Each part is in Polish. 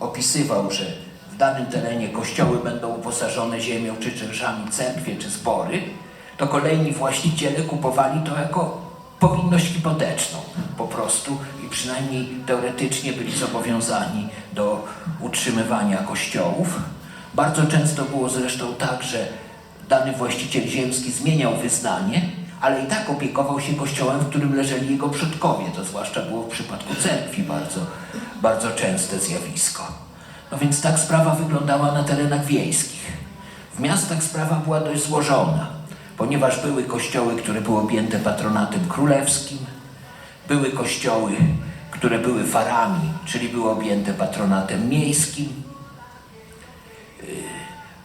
opisywał, że w danym terenie kościoły będą uposażone ziemią czy czynszami cerkwie czy zbory, to kolejni właściciele kupowali to jako powinność hipoteczną po prostu i przynajmniej teoretycznie byli zobowiązani do utrzymywania kościołów. Bardzo często było zresztą tak, że dany właściciel ziemski zmieniał wyznanie, ale i tak opiekował się kościołem, w którym leżeli jego przodkowie. To zwłaszcza było w przypadku cerkwi bardzo, bardzo częste zjawisko. No więc tak sprawa wyglądała na terenach wiejskich. W miastach sprawa była dość złożona, ponieważ były kościoły, które były objęte patronatem królewskim, były kościoły, które były farami, czyli były objęte patronatem miejskim,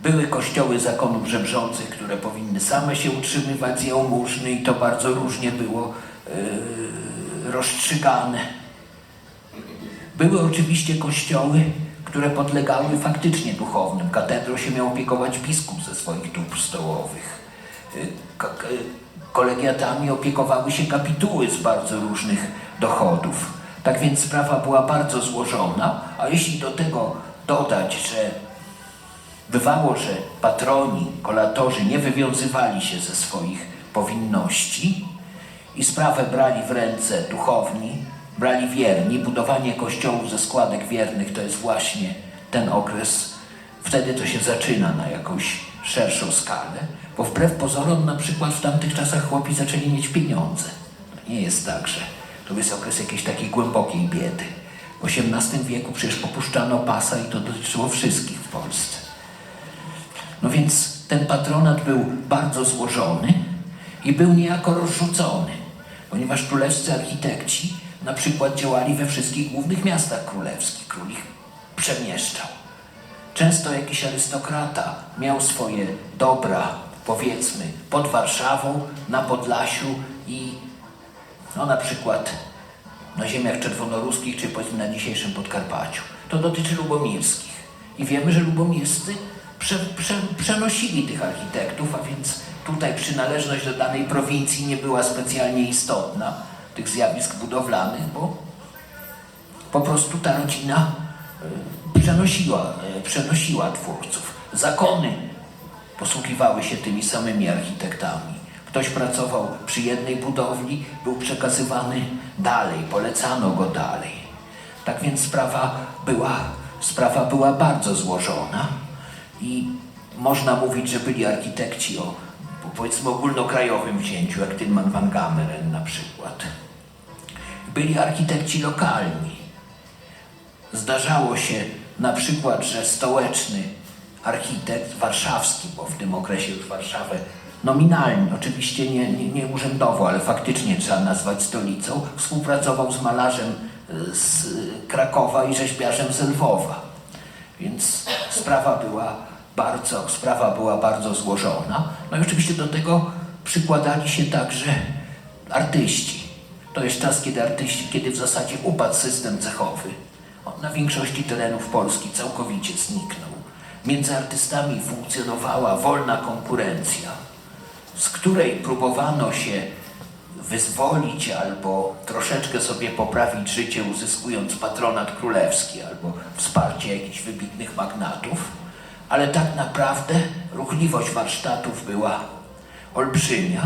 były kościoły zakonów żebrzących, które powinny same się utrzymywać z jałmużny i to bardzo różnie było yy, rozstrzygane. Były oczywiście kościoły, które podlegały faktycznie duchownym. Katedrą się miał opiekować biskup ze swoich dóbr stołowych. Yy, ko- ko- Kolegiatami opiekowały się kapituły z bardzo różnych dochodów. Tak więc sprawa była bardzo złożona, a jeśli do tego dodać, że Bywało, że patroni, kolatorzy nie wywiązywali się ze swoich powinności i sprawę brali w ręce duchowni, brali wierni. Budowanie kościołów ze składek wiernych to jest właśnie ten okres. Wtedy to się zaczyna na jakąś szerszą skalę, bo wbrew pozorom na przykład w tamtych czasach chłopi zaczęli mieć pieniądze. Nie jest tak, że to jest okres jakiejś takiej głębokiej biedy. W XVIII wieku przecież popuszczano pasa i to dotyczyło wszystkich w Polsce. No więc ten patronat był bardzo złożony i był niejako rozrzucony, ponieważ królewscy architekci na przykład działali we wszystkich głównych miastach królewskich. Król ich przemieszczał. Często jakiś arystokrata miał swoje dobra, powiedzmy, pod Warszawą, na Podlasiu i no na przykład na ziemiach czerwonoruskich, czy powiedzmy na dzisiejszym Podkarpaciu. To dotyczy lubomirskich. I wiemy, że lubomirscy prze, prze, przenosili tych architektów, a więc tutaj przynależność do danej prowincji nie była specjalnie istotna, tych zjawisk budowlanych, bo po prostu ta rodzina e, przenosiła, e, przenosiła twórców. Zakony posługiwały się tymi samymi architektami. Ktoś pracował przy jednej budowli, był przekazywany dalej, polecano go dalej. Tak więc sprawa była, sprawa była bardzo złożona i można mówić, że byli architekci o powiedzmy ogólnokrajowym wzięciu, jak Tilman van Gameren na przykład. Byli architekci lokalni. Zdarzało się na przykład, że stołeczny architekt warszawski, bo w tym okresie już Warszawę nominalnie, oczywiście nie, nie, nie urzędowo, ale faktycznie trzeba nazwać stolicą, współpracował z malarzem y, z Krakowa i rzeźbiarzem z Lwowa. Więc sprawa była bardzo, sprawa była bardzo złożona. No i oczywiście do tego przykładali się także artyści. To jest czas, kiedy artyści, kiedy w zasadzie upadł system cechowy. On na większości terenów Polski całkowicie zniknął. Między artystami funkcjonowała wolna konkurencja, z której próbowano się wyzwolić albo troszeczkę sobie poprawić życie, uzyskując patronat królewski albo wsparcie jakichś wybitnych magnatów, ale tak naprawdę ruchliwość warsztatów była olbrzymia,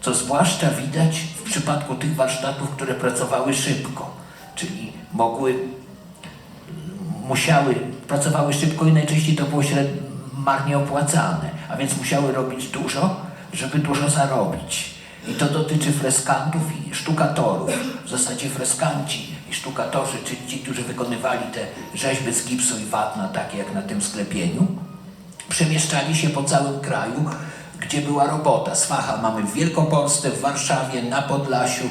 co zwłaszcza widać w przypadku tych warsztatów, które pracowały szybko, czyli mogły musiały, pracowały szybko i najczęściej to było średnio marnie opłacane, a więc musiały robić dużo, żeby dużo zarobić. I to dotyczy freskantów i sztukatorów. W zasadzie freskanci i sztukatorzy, czyli ci, którzy wykonywali te rzeźby z gipsu i wapna, takie jak na tym sklepieniu, przemieszczali się po całym kraju, gdzie była robota. Swacha mamy w Wielkopolsce, w Warszawie, na Podlasiu,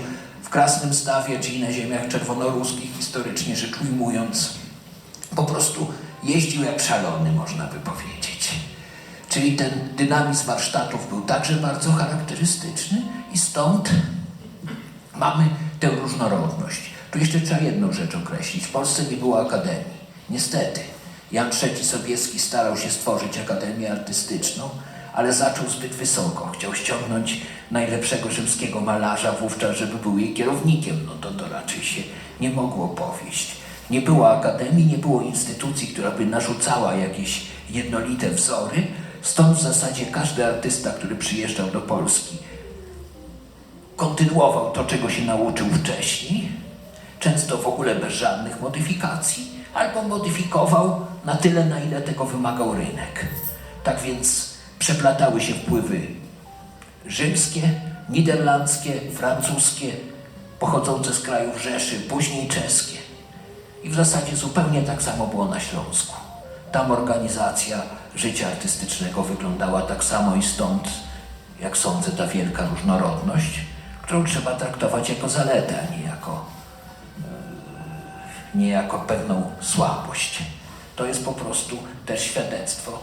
w Krasnym Stawie, czyli na ziemiach czerwonoruskich, historycznie rzecz ujmując. Po prostu jeździł jak szalony, można by powiedzieć. Czyli ten dynamizm warsztatów był także bardzo charakterystyczny i stąd mamy tę różnorodność. Tu jeszcze trzeba jedną rzecz określić. W Polsce nie było akademii. Niestety. Jan III Sobieski starał się stworzyć akademię artystyczną, ale zaczął zbyt wysoko. Chciał ściągnąć najlepszego rzymskiego malarza wówczas, żeby był jej kierownikiem. No to to raczej się nie mogło powieść. Nie było akademii, nie było instytucji, która by narzucała jakieś jednolite wzory. Stąd w zasadzie każdy artysta, który przyjeżdżał do Polski, kontynuował to, czego się nauczył wcześniej, często w ogóle bez żadnych modyfikacji, albo modyfikował na tyle, na ile tego wymagał rynek. Tak więc przeplatały się wpływy rzymskie, niderlandzkie, francuskie, pochodzące z krajów Rzeszy, później czeskie. I w zasadzie zupełnie tak samo było na Śląsku. Tam organizacja życia artystycznego wyglądała tak samo i stąd, jak sądzę, ta wielka różnorodność, którą trzeba traktować jako zaletę, a nie jako, e, nie jako pewną słabość. To jest po prostu też świadectwo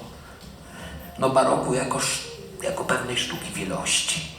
no baroku jako, jako pewnej sztuki wielości.